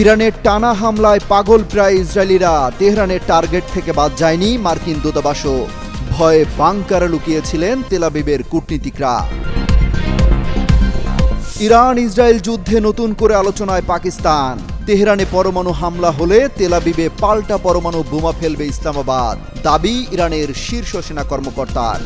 ইরানের টানা হামলায় পাগল প্রায় ইসরায়েলিরা। তেহরানের টার্গেট থেকে বাদ যায়নি মার্কিন দূতাবাসও। ভয়ে বাংকারে লুকিয়েছিলেন তেলাবিবের কূটনীতিকরা। ইরান ইসরায়েল যুদ্ধে নতুন করে আলোচনায় পাকিস্তান। তেহরানে পরমাণু হামলা হলে তেলাবিবে পাল্টা পরমাণু বোমা ফেলবে ইসলামাবাদ। দাবি ইরানের শীর্ষ সেনা কর্মকর্তার।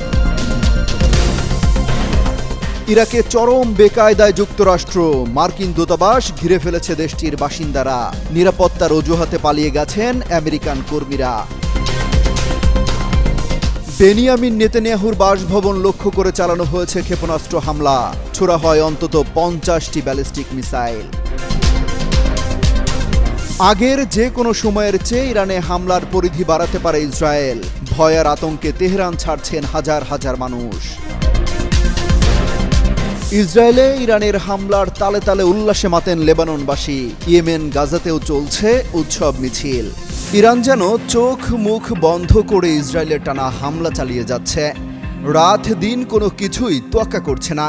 ইরাকে চরম বেকায়দায় যুক্তরাষ্ট্র। মার্কিন দূতাবাস ঘিরে ফেলেছে দেশটির বাসিন্দারা। নিরাপত্তার অজুহাতে পালিয়ে গেছেন আমেরিকান কর্মীরা। বেনিয়ামিন নেতানিয়াহুর বাসভবন লক্ষ্য করে চালানো হয়েছে ক্ষেপণাস্ত্র হামলা। ছোড়া হয় অন্তত পঞ্চাশটি ব্যালিস্টিক মিসাইল। আগের যে কোনো সময়ের চেয়ে ইরানে হামলার পরিধি বাড়াতে পারে ইসরায়েল। ভয়ার আতঙ্কে তেহরান ছাড়ছেন হাজার হাজার মানুষ। ইসরায়েলে ইরানের হামলার তালে তালে উল্লাসে মাতেন লেবাননবাসী। ইয়েমেন গাজাতেও চলছে উৎসব মিছিল। ইরান যেন চোখ মুখ বন্ধ করে ইসরায়েলের টানা হামলা চালিয়ে যাচ্ছে। রাত দিন কোনো কিছুই তোয়াক্কা করছে না।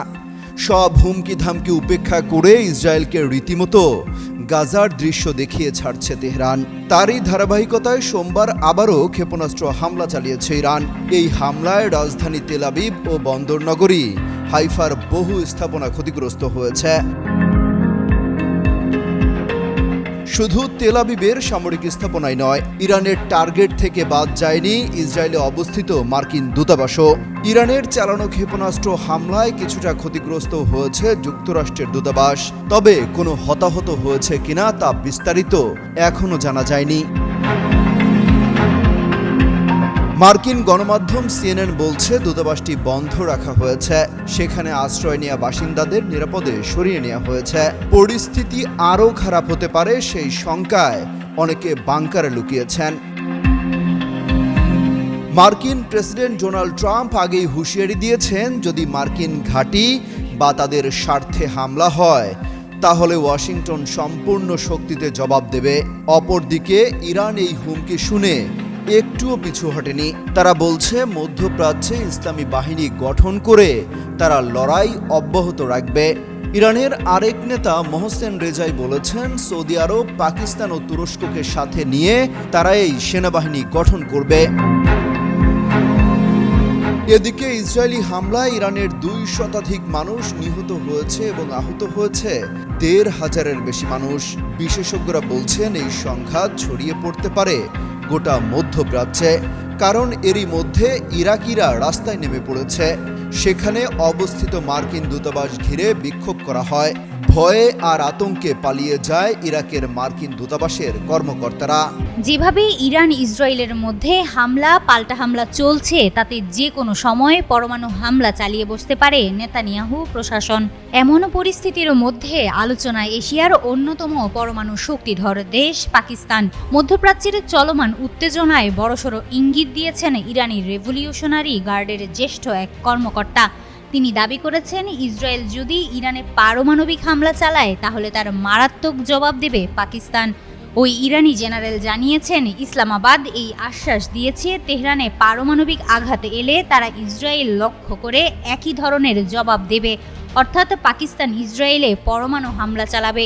সব হুমকি ধামকি উপেক্ষা করে ইসরায়েলকে রীতিমতো গাজার দৃশ্য দেখিয়ে ছাড়ছে তেহরান। তারই ধারাবাহিকতায় সোমবার আবারও ক্ষেপণাস্ত্র হামলা চালিয়েছে ইরান। এই হামলায় রাজধানী তেলাবিব ও বন্দরনগরী হাইফার বহু স্থাপনা ক্ষতিগ্রস্ত হয়েছে। শুধু তেলাবিবের সামরিক স্থাপনায় নয়, ইরানের টার্গেট থেকে বাদ যায়নি ইসরায়েলে অবস্থিত মার্কিন দূতাবাসও। ইরানের চালানো ক্ষেপণাস্ত্র হামলায় কিছুটা ক্ষতিগ্রস্ত হয়েছে যুক্তরাষ্ট্রের দূতাবাস। তবে কোনো হতাহত হয়েছে কিনা তা বিস্তারিত এখনও জানা যায়নি। মার্কিন গণমাধ্যম সিএনএন বলছে, দূতাবাসটি বন্ধ রাখা হয়েছে। সেখানে আশ্রয় নেওয়া বাসিন্দাদের নিরাপদে সরিয়ে নেওয়া হয়েছে। পরিস্থিতি আরও খারাপ হতে পারে সেই শঙ্কায় অনেকে বাংকারে লুকিয়েছেন। মার্কিন প্রেসিডেন্ট ডোনাল্ড ট্রাম্প আগেই হুঁশিয়ারি দিয়েছেন, যদি মার্কিন ঘাঁটি বা তাদের স্বার্থে হামলা হয়, তাহলে ওয়াশিংটন সম্পূর্ণ শক্তিতে জবাব দেবে। অপরদিকে, ইরান এই হুমকি শুনে একটুও পিছু হটেনি। তারা বলছে, মধ্যপ্রাচ্যে ইসলামী বাহিনী গঠন করে তারা লড়াই অব্যাহত রাখবে। ইরানের আরেক নেতা মোহসেন রেজাই বলেছেন, সৌদি আরব, পাকিস্তান ও তুরস্ককে সাথে নিয়ে তারা এই সেনাবাহিনী গঠন করবে। এদিকে ইসরায়েলি হামলায় ইরানের দুই শতাধিক মানুষ নিহত হয়েছে এবং আহত হয়েছে দেড় হাজারের বেশি মানুষ। বিশেষজ্ঞরা বলছেন, এই সংঘাত ছড়িয়ে পড়তে পারে গোটা মধ্যপ্রাচ্যে, কারণ এরই মধ্যে ইরাকিরা রাস্তায় নেমে পড়েছে। সেখানে অবস্থিত মার্কিন দূতাবাস ঘিরে বিক্ষোভ করা হয়। ভয়ে আর আতঙ্কে পালিয়ে যায় ইরাকের মার্কিন দূতাবাসের কর্মকর্তারা। যেভাবে ইরান ইসরায়েলের মধ্যে হামলা, পাল্টা হামলা চলছে, তাতে যে কোনো সময় পরমাণু হামলা চালিয়ে বসতে পারে নেতানিয়াহু প্রশাসন। এমন পরিস্থিতির মধ্যে আলোচনায় এশিয়ার অন্যতম পরমাণু শক্তিধর দেশ পাকিস্তান। মধ্যপ্রাচ্যের চলমান উত্তেজনায় বড়সড় ইঙ্গিত দিয়েছেন ইরানি রেভলিউশনারি গার্ডের জ্যেষ্ঠ এক কর্মকর্তা। তিনি দাবি করেছেন, ইসরায়েল যদি ইরানে পারমাণবিক হামলা চালায়, তাহলে তার মারাত্মক জবাব দেবে পাকিস্তান। ওই ইরানি জেনারেল জানিয়েছেন, ইসলামাবাদ এই আশ্বাস দিয়েছে, তেহরানে পারমাণবিক আঘাত এলে তারা ইসরায়েল লক্ষ্য করে একই ধরনের জবাব দেবে। অর্থাৎ পাকিস্তান ইসরায়েলে পরমাণু হামলা চালাবে।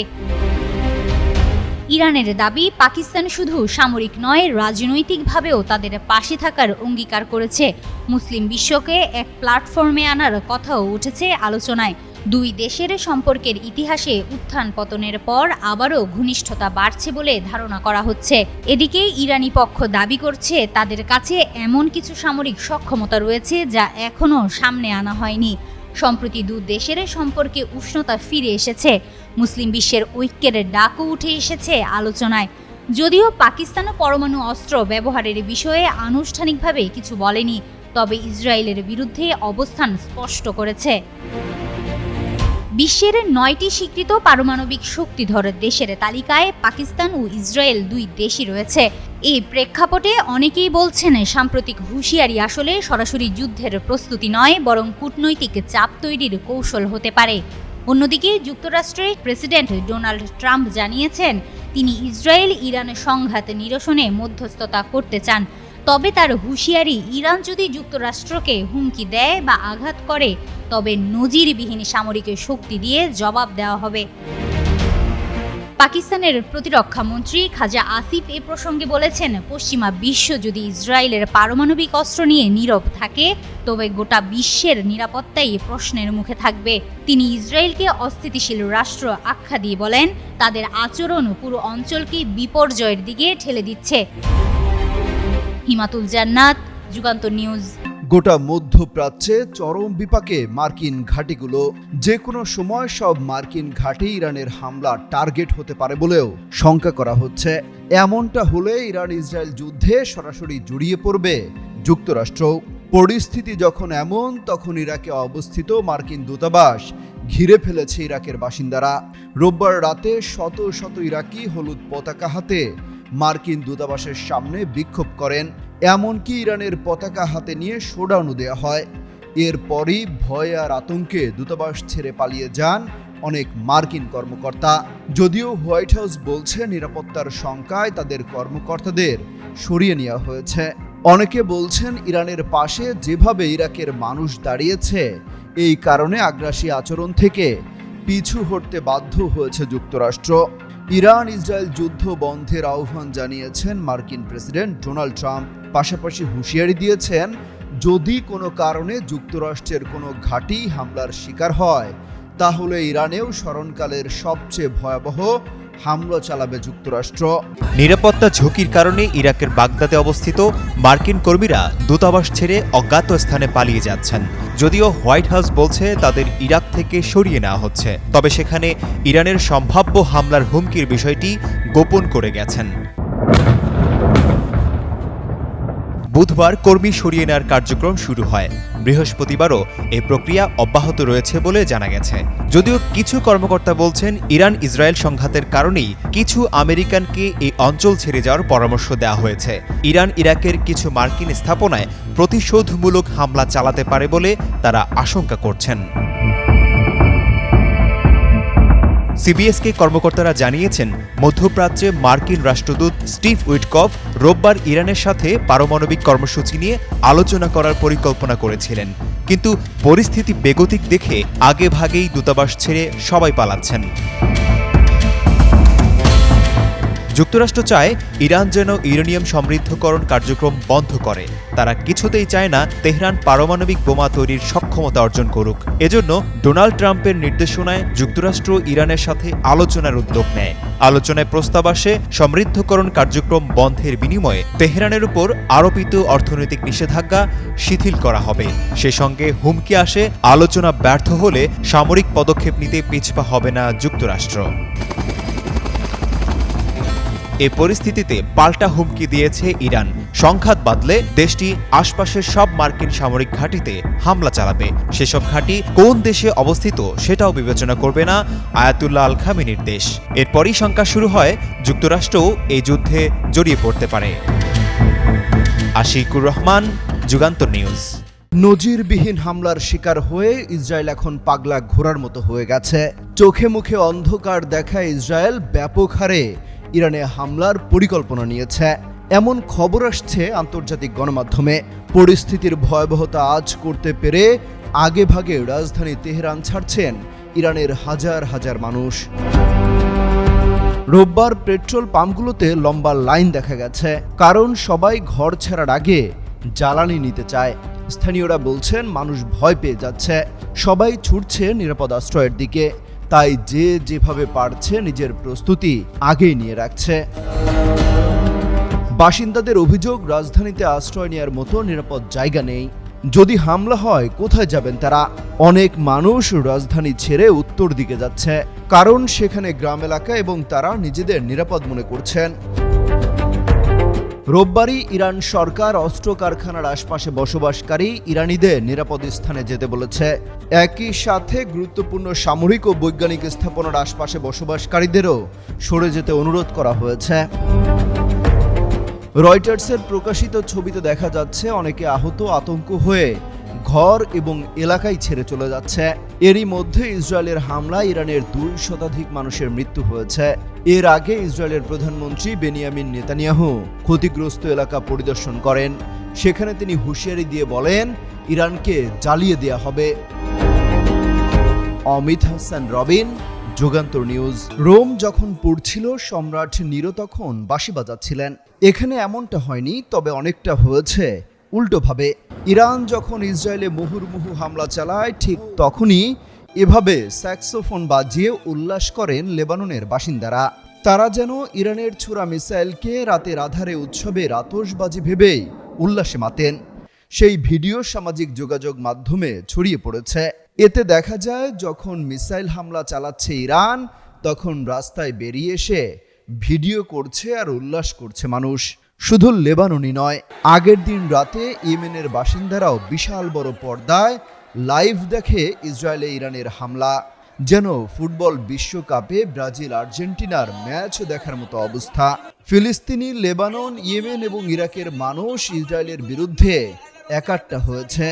ইরানের দাবি, পাকিস্তান শুধু সামরিক নয়, রাজনৈতিকভাবেও তাদের পাশে থাকার অঙ্গীকার করেছে। মুসলিম বিশ্বকে এক প্ল্যাটফর্মে আনার কথাও উঠেছে আলোচনায়। দুই দেশের সম্পর্কের ইতিহাসে উত্থান পতনের পর আবারও ঘনিষ্ঠতা বাড়ছে বলে ধারণা করা হচ্ছে। এদিকে ইরানি পক্ষ দাবি করছে, তাদের কাছে এমন কিছু সামরিক সক্ষমতা রয়েছে যা এখনও সামনে আনা হয়নি। সম্প্রতি দু দেশের সম্পর্কে উষ্ণতা ফিরে এসেছে। মুসলিম বিশ্বের ঐক্যের ডাকও উঠে এসেছে আলোচনায়। যদিও পাকিস্তানও পরমাণু অস্ত্র ব্যবহারের বিষয়ে আনুষ্ঠানিকভাবে কিছু বলেনি, তবে ইসরায়েলের বিরুদ্ধে অবস্থান স্পষ্ট করেছে। বিশ্বের নয়টি স্বীকৃত পারমাণবিক শক্তিধর দেশের তালিকায় পাকিস্তান ও ইসরায়েল দুই দেশই রয়েছে। এই প্রেক্ষাপটে অনেকেই বলছেন, সাম্প্রতিক হুঁশিয়ারি আসলে সরাসরি যুদ্ধের প্রস্তুতি নয়, বরং কূটনৈতিক চাপ তৈরির কৌশল হতে পারে। অন্যদিকে যুক্তরাষ্ট্রের প্রেসিডেন্ট ডোনাল্ড ট্রাম্প জানিয়েছেন, তিনি ইসরায়েল ইরানের সংঘাত নিরসনে মধ্যস্থতা করতে চান। তবে তার হুঁশিয়ারি, ইরান যদি যুক্তরাষ্ট্রকে হুমকি দেয় বা আঘাত করে, তবে নজিরবিহীন সামরিক শক্তি দিয়ে জবাব দেওয়া হবে। পাকিস্তানের প্রতিরক্ষা মন্ত্রী খাজা আসিফ এ প্রসঙ্গে বলেছেন, পশ্চিমা বিশ্ব যদি ইসরায়েলের পারমাণবিক অস্ত্র নিয়ে নীরব থাকে, তবে গোটা বিশ্বের নিরাপত্তাই প্রশ্নের মুখে থাকবে। তিনি ইসরায়েলকে অস্থিতিশীল রাষ্ট্র আখ্যা দিয়ে বলেন, তাদের আচরণ পুরো অঞ্চলকে বিপর্যয়ের দিকে ঠেলে দিচ্ছে। হিমাতুল জান্নাত যুগান্ত নিউজ গোটা মধ্যপ্রাচ্যে চরম বিপাকে মার্কিন ঘাঁটিগুলো। যে কোনো সময় সব মার্কিন ঘাঁটি ইরানের হামলা টার্গেট হতে পারে বলেও শঙ্কা করা হচ্ছে। এমনটা হলে ইরান ইসরায়েল যুদ্ধে সরাসরি জড়িয়ে পড়বে যুক্তরাষ্ট্র। পরিস্থিতি যখন এমন, তখন ইরাকে অবস্থিত মার্কিন দূতাবাস ঘিরে ফেলেছে ইরাকের বাসিন্দারা। রোববার রাতে শত শত ইরাকি হলুদ পতাকা হাতে মার্কিন দূতাবাসের সামনে বিক্ষোভ করেন, এমনকি ইরানের পতাকা হাতে নিয়ে শোডাউনও দেওয়া হয়। এরপরই ভয় আর আতঙ্কে দূতাবাস ছেড়ে পালিয়ে যান অনেক মার্কিন কর্মকর্তা। যদিও হোয়াইট হাউস বলছে নিরাপত্তার শঙ্কায় তাদের কর্মকর্তাদের সরিয়ে নেওয়া হয়েছে। অনেকে বলছেন ইরানের পাশে যেভাবে ইরাকের মানুষ দাঁড়িয়েছে, এই কারণে আগ্রাসী আচরণ থেকে পিছু হটতে বাধ্য হয়েছে যুক্তরাষ্ট্র। ইরান ইসরায়েল যুদ্ধ বন্ধের আহ্বান জানিয়েছেন মার্কিন প্রেসিডেন্ট ডোনাল্ড ট্রাম্প। পাশাপাশি হুঁশিয়ারি দিয়েছেন, যদি কোনো কারণে যুক্তরাষ্ট্রের কোনো ঘাঁটি হামলার শিকার হয়, তাহলে ইরানেও স্মরণকালের সবচেয়ে ভয়াবহ হামলা চালাবে যুক্তরাষ্ট্র। নিরাপত্তা ঝুঁকির কারণে ইরাকের বাগদাদে অবস্থিত মার্কিন কর্মীরা দূতাবাস ছেড়ে অজ্ঞাত স্থানে পালিয়ে যাচ্ছেন। যদিও হোয়াইট হাউস বলছে তাদের ইরাক থেকে সরিয়ে নেওয়া হচ্ছে। তবে সেখানে ইরানের সম্ভাব্য হামলার হুমকির বিষয়টি গোপন করে গেছেন। বুধবার কর্মী সরিয়ে নেওয়ার কার্যক্রম শুরু হয়। বৃহস্পতিবারও এ প্রক্রিয়া অব্যাহত রয়েছে বলে জানা গেছে। যদিও কিছু কর্মকর্তা বলছেন ইরান ইসরায়েল সংঘাতের কারণেই কিছু আমেরিকানকে এই অঞ্চল ছেড়ে যাওয়ার পরামর্শ দেওয়া হয়েছে। ইরান ইরাকের কিছু মার্কিন স্থাপনায় প্রতিশোধমূলক হামলা চালাতে পারে বলে তারা আশঙ্কা করছেন। সিবিএসকে কর্মকর্তারা জানিয়েছেন, মধ্যপ্রাচ্যে মার্কিন রাষ্ট্রদূত স্টিভ উইটকফ রোববার ইরানের সাথে পারমাণবিক কর্মসূচি নিয়ে আলোচনা করার পরিকল্পনা করেছিলেন। কিন্তু পরিস্থিতি বেগতিক দেখে আগে ভাগেই দূতাবাস ছেড়ে সবাই পালাচ্ছেন। যুক্তরাষ্ট্র চায় ইরান যেন ইউরেনিয়াম সমৃদ্ধকরণ কার্যক্রম বন্ধ করে। তারা কিছুতেই চায় না তেহরান পারমাণবিক বোমা তৈরির সক্ষমতা অর্জন করুক। এজন্য ডোনাল্ড ট্রাম্পের নির্দেশনায় যুক্তরাষ্ট্র ইরানের সাথে আলোচনার উদ্যোগ নেয়। আলোচনায় প্রস্তাব আসে, সমৃদ্ধকরণ কার্যক্রম বন্ধের বিনিময়ে তেহরানের উপর আরোপিত অর্থনৈতিক নিষেধাজ্ঞা শিথিল করা হবে। সে সঙ্গে হুমকি আসে, আলোচনা ব্যর্থ হলে সামরিক পদক্ষেপ নিতে পিছপা হবে না যুক্তরাষ্ট্র। এ পরিস্থিতিতে পাল্টা হুমকি দিয়েছে ইরান। সংঘাত বাদলে দেশটি আশপাশের সব মার্কিন সামরিক ঘাঁটিতে হামলা চালাবে। সেসব ঘাঁটি কোন দেশে অবস্থিত সেটাও বিবেচনা করবে না আয়াতুল্লাহ আল খামিনির দেশ। এরপরই শঙ্কা শুরু হয়, যুক্তরাষ্ট্রও এই যুদ্ধে জড়িয়ে পড়তে পারে। আশিকুর রহমান, যুগান্তর নিউজ। নজিরবিহীন হামলার শিকার হয়ে ইসরায়েল এখন পাগলা ঘোরার মতো হয়ে গেছে। চোখে মুখে অন্ধকার দেখা ইসরায়েল ব্যাপক হারে। ইরানে হামলার পরিকল্পনা নিয়েছে। এমন খবর আসছে আন্তর্জাতিক গণমাধ্যমে। পরিস্থিতির ভয়াবহতা আজ করতে পেরে আগে ভাগে রাজধানী তেহরান ছাড়ছেন ইরানের হাজার হাজার মানুষ। রোববার পেট্রোল পাম্পগুলোতে লম্বা লাইন দেখা গেছে, কারণ সবাই ঘর ছাড়ার আগে জ্বালানি নিতে চায়। স্থানীয়রা বলছেন, মানুষ ভয় পেয়ে যাচ্ছে। সবাই ছুটছে নিরাপদ আশ্রয়ের দিকে। তাই যে যেভাবে পারছে নিজের প্রস্তুতি আগেই নিয়ে রাখছে। বাসিন্দাদের অভিযোগ, রাজধানীতে আশ্রয় নেওয়ার মতো নিরাপদ জায়গা নেই। যদি হামলা হয়, কোথায় যাবেন তারা? অনেক মানুষ রাজধানী ছেড়ে উত্তর দিকে যাচ্ছে। কারণ সেখানে গ্রাম এলাকা এবং তারা নিজেদের নিরাপদ মনে করছেন। রোববারই ইরান সরকার অস্ত্র কারখানার আশপাশে বসবাসকারী ইরানিদের নিরাপদ স্থানে যেতে বলেছে। একই সাথে গুরুত্বপূর্ণ সামরিক ও বৈজ্ঞানিক স্থাপনার আশপাশে বসবাসকারীদেরও সরে যেতে অনুরোধ করা হয়েছে। রয়টার্সের প্রকাশিত ছবিতে দেখা যাচ্ছে, অনেকে আহত, আতঙ্ক হয়ে ঘর এবং এলাকায় ছেড়ে চলে যাচ্ছে। এরই মধ্যে ইসরায়েলের হামলায় ইরানের দুই শতাধিক মানুষের মৃত্যু হয়েছে। এর আগে ইসরায়েলের প্রধানমন্ত্রী বেনিয়ামিন নেতানিয়াহু ক্ষতিগ্রস্ত এলাকা পরিদর্শন করেন। সেখানে তিনি হুঁশিয়ারি দিয়ে বলেন, ইরানকে জ্বালিয়ে দেয়া হবে। অমিত হাসান, রবিন, যুগান্তর নিউজ। রোম যখন পড়ছিল, সম্রাট নিরো তখন বাঁশি বাজাচ্ছিলেন। এখানে এমনটা হয়নি, তবে অনেকটা হয়েছে। উল্টোভাবে, ইরান যখন ইসরায়েলে মুহুর্মুহু হামলা চালায়, ঠিক তখনই এভাবে স্যাক্সোফোন বাজিয়ে উল্লাস করেন লেবাননের বাসিন্দারা। তারা যেন ইরানের ছোড়া মিসাইলকে রাতের আধারে উৎসবের আতশবাজি ভেবেই উল্লাসে মাতেন। সেই ভিডিও সামাজিক যোগাযোগ মাধ্যমে ছড়িয়ে পড়েছে। এতে দেখা যায়, যখন মিসাইল হামলা চালাচ্ছে ইরান, তখন রাস্তায় বেরিয়ে এসে ভিডিও করছে আর উল্লাস করছে মানুষ। শুধু লেবাননই নয়, আগের দিন রাতে ইয়েমেনের বাসিন্দারাও বিশাল বড় পর্দায় লাইভ দেখে ইসরায়েলে ইরানের হামলা, যেন ফুটবল বিশ্বকাপে ব্রাজিল আর্জেন্টিনার ম্যাচ দেখার মতো অবস্থা। ফিলিস্তিনি, লেবানন, ইয়েমেন এবং ইরাকের মানুষ ইসরায়েলের বিরুদ্ধে একাট্টা হয়েছে।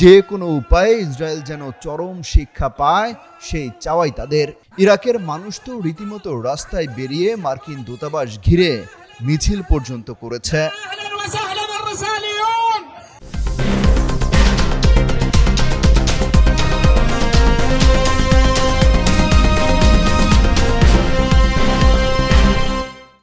যে কোনো উপায়ে ইসরায়েল যেন চরম শিক্ষা পায়, সেই চাওয়াই তাদের। ইরাকের মানুষ তো রীতিমতো রাস্তায় বেরিয়ে মার্কিন দূতাবাস ঘিরে মিছিল পর্যন্ত করেছে।